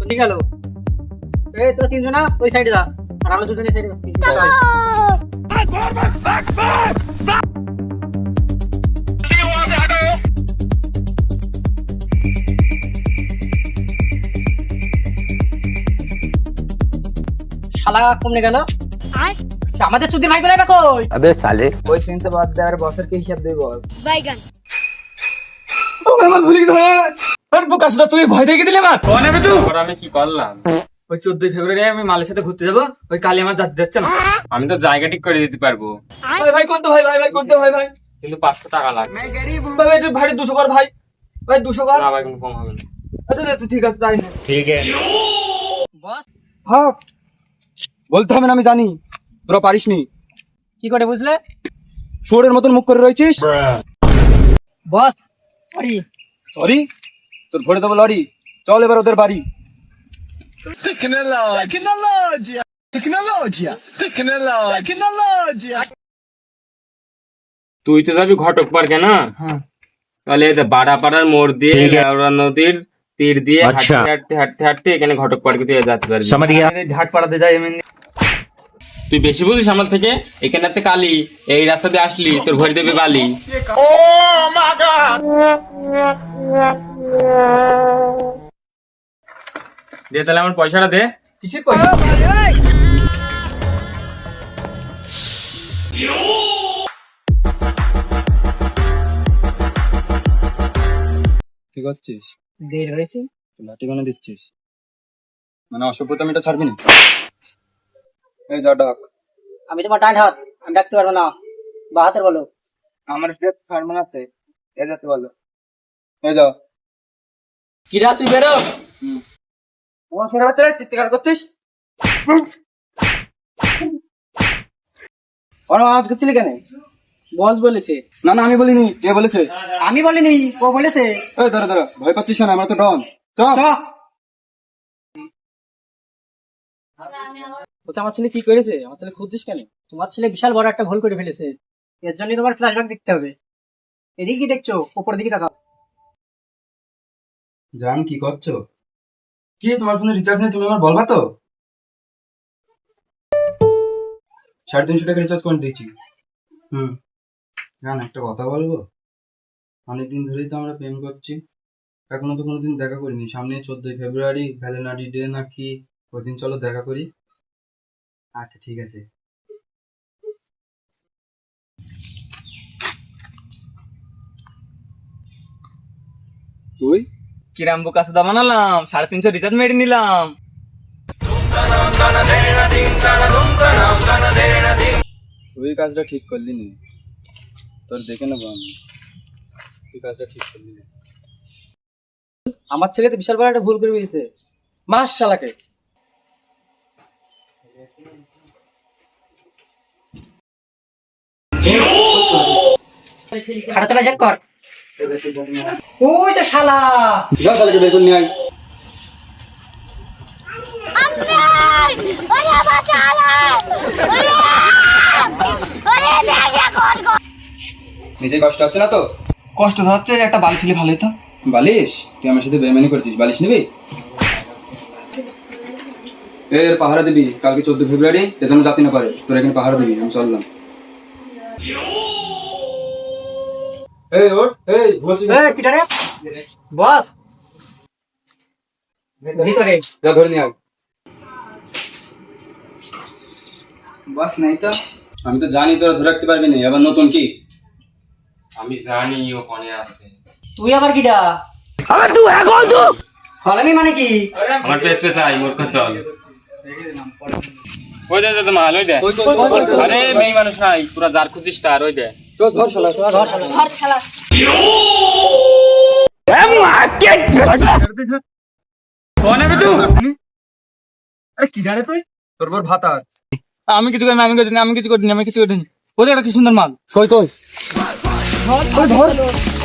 কোথায় গেল এই তোরা তিনজনা ওই সাইডে যা। আর আমরা দুজনে সাইডে শালা কমে গেল আমাদের চুদির ভাই গুলাই কই? আবে সালে ওই সিন তো বাদ দেওয়ার বসের কি হিসাব দেব? বাইগান ও আমার ভুলে গেল আর বোকাসুদা তুই ভয় দেখে দিলে আমার। কোন আমি তুই আমি কি করলাম? ওই চোদ্দই ফেব্রুয়ারি আমি মালের সাথে ঘুরতে যাব ওই কালী আমার যাতে যাচ্ছে না। আমি তো জায়গা ঠিক করে দিতে পারব। ভাই ভাই কোন ভাই ভাই ভাই কোন ভাই ভাই? কিন্তু পাঁচশো টাকা লাগবে ভাই ভাই দুশো কর ভাই। ভাই দুশো কর। না ভাই কম হবে না। আচ্ছা ঠিক আছে তাই ঠিক আছে। বস হ্যাঁ। বলতে হবে না আমি জানি। তোরা পারিস নি কি করে বুঝলে? শুয়োরের মতন মুখ করে রয়েছিস? বস সরি সরি তোর ভরে দেবো লরি। চল এবার ওদের বাড়ি। তুই তো যাবি ঘটক পার্কে না? হ্যাঁ। তাহলে এই যে বাড়াপাড়ার মোড় দিয়ে লেওড়া নদীর তীর দিয়ে হাঁটতে হাঁটতে হাঁটতে হাঁটতে এখানে ঘটক পার্কে তুই যেতে পারবি ঝাট পাড়াতে যাই এমনি তুই বেশি বুঝিস আমার থেকে? এখানে আছে কালি এই রাস্তা দিয়ে আসলি তোর ভরে দেবে বালি। ও দে তাহলে আমার পয়সাটা দে। পয়সা? কি করছিস? দেরি রয়েছে লাঠি কেন দিচ্ছিস। মানে অসভ্যতা আমি এটা ছাড়বি না। এই যা ডাক। আমি তোমার ডান হাত আমি ডাকতে পারব না। বা হাতের বলো। আমার ফার্মান আছে এ যেতে বলো। এই যাও। কি রাশি বেরো? তোমার বাচ্চারা চিৎকার করছিস? ওরা আওয়াজ করছিলি কেন? বস বলেছে। না না আমি বলিনি কে বলেছে? আমি বলিনি ও বলেছে। এই দাঁড়া দাঁড়া ভয় পাচ্ছিস কেন? আমরা তো ডন। চ বলছে, আমার ছেলে কি করেছে? আমার ছেলে খুঁজছিস কেন? তোমার ছেলে বিশাল বড় একটা ভুল করে ফেলেছে। এর জন্য তোমার ফ্ল্যাশব্যাক দেখতে হবে। এদিকে কি দেখছ উপরের দিকে তাকাও। জান, কি করছ? কি, তোমার ফোনে রিচার্জ নেই, তুমি আমার বলবা তো? সাড়ে তিনশো টাকা রিচার্জ করে দিয়েছি। হুম। জান, একটা কথা বলব? অনেকদিন ধরেই তো আমরা প্রেম করছি। এখনও তো কোনোদিন দেখা করিনি। সামনে চোদ্দই ফেব্রুয়ারি ভ্যালেন্টাইন ডে না কি ওই দিন চলো দেখা করি। আচ্ছা ঠিক আছে। তুই? কিরাম কাছে দাম বানালাম সাড়ে তিনশো রিচার্জ মেরে নিলাম। তুই কাজটা ঠিক করলি নি। তোর দেখে নেব আমি। তুই কাজটা ঠিক করলি না। আমার ছেলে তো বিশাল বড় একটা ভুল করে ফেলেছে। মাস শালাকে খাটা তোলা চেক কর। ওই তো শালা। যা শালাকে বের নিয়ে আয়। ওরে বাঁচালা ওরে ওরে দেখে কোন কোন নিজে কষ্ট হচ্ছে না তো? কষ্ট হচ্ছে একটা বালি ছিল ভালোই তো। বালিশ? তুই আমার সাথে বেমানি করছিস বালিশ নিবি? এর পাহারা দিবি কালকে চোদ্দ ফেব্রুয়ারি এ যেন জাতি না পারে তোর এখানে পাহারা দিবি আমি চললাম। এই ওঠ। এই বলছি এই পিটারে। বস। ভিতরে। যা ধরে নিয়ে আয়। নাই তো। আমি তো জানি তোরা ধরে রাখতে পারবি না আবার নতুন কি? আমি জানি ওখানে আছে। তুই আবার কিডা? আবার তুই এখন তো! কলমি মানে কি? আমার পেস পেস আই মূর্খ দল ওই দে দে মাল ওই দে আরে মেয়ে মানুষ নাই তোরা যার খুঁজিস তার ওই দে। তো ধর শালা ডারে তুই? তোর বর আমি কিছু করিনি আমি কিছু করিনি আমি কিছু করিনি আমি কিছু করিনি। ওদের একটা কি সুন্দর মাল? কই কই? ধর।